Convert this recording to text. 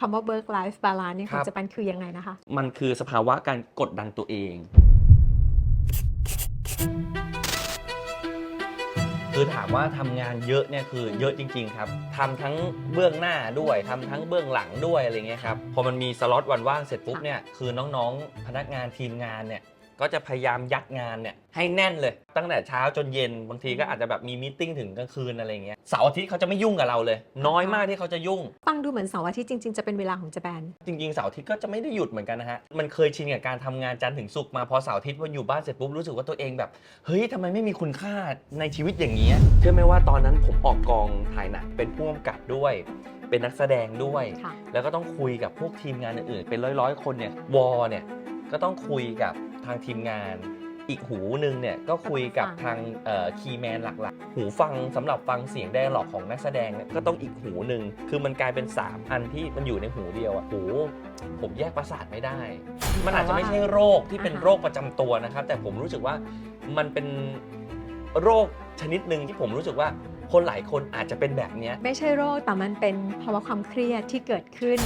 คำว่า work life balance เนี่ยคขรัองบเจะปันคือยังไงนะคะ มันคือสภาวะการกดดันตัวเอง คือถามว่าทำงานเยอะเนี่ยคือเยอะจริง ๆ ครับทำทั้งเบื้องหน้าด้วยทำทั้งเบื้องหลังด้วยอะไรเงี้ยครับพอมันมีสล็อตวันว่างเสร็จปุ๊บเนี่ยคือน้องๆ พนักงานทีมงานเนี่ย ก็จะพยายามยัดงานเนี่ยให้แน่นเลย ตั้งแต่เช้าจนเย็นบางทีก็อาจจะแบบมีมีตติ้งถึงกลางคืนอะไรเงี้ยเสาร์อาทิตย์เขาจะไม่ยุ่งกับเราเลย น้อยมากที่เขาจะยุ่ง ฟังดูเหมือนเสาร์อาทิตย์จริงๆ จะเป็นเวลาของเจแปนจริงๆเสาร์อาทิตย์ก็จะไม่ได้หยุดเหมือนกันนะฮะมันเคยชินกับการทำงานจันทร์ถึงศุกร์มาพอเสาร์อาทิตย์วันอยู่บ้านเสร็จปุ๊บรู้สึกว่าตัวเองแบบเฮ้ยทำไมไม่มีคุณค่าในชีวิตอย่างนี้ยเชื่อไหมว่าตอนนั้นผมออกกองถ่ายหนังเป็นผู้กำกับด้วย เป็นนักแสดงด้วย ค่ะ แล้วก็ต้องคุยกับพวกทีมงานอื่นๆ เป็นร้อยๆ คนเนี่ยวอเนี่ยก็ต้องคุยกับ ทางทีมงาน อีกหูหนึ่งเนี่ยก็คุยกับทางคีย์แมนหลักๆ หูฟังสำหรับฟังเสียงแดร์หลอกของนักแสดงเนี่ยก็ต้องอีกหูหนึ่งคือมันกลายเป็น 3 อันที่มันอยู่ในหูเดียวอะหูผมแยกประสาทไม่ได้ มันอาจจะไม่ใช่โรคที่เป็นอ่าฮะโรคประจำตัวนะครับ แต่ผมรู้สึกว่ามันเป็นโรคชนิดหนึ่งที่ผมรู้สึกว่าคนหลายคนอาจจะเป็นแบบเนี้ยไม่ใช่โรคแต่มันเป็นภาวะความเครียดที่เกิดขึ้น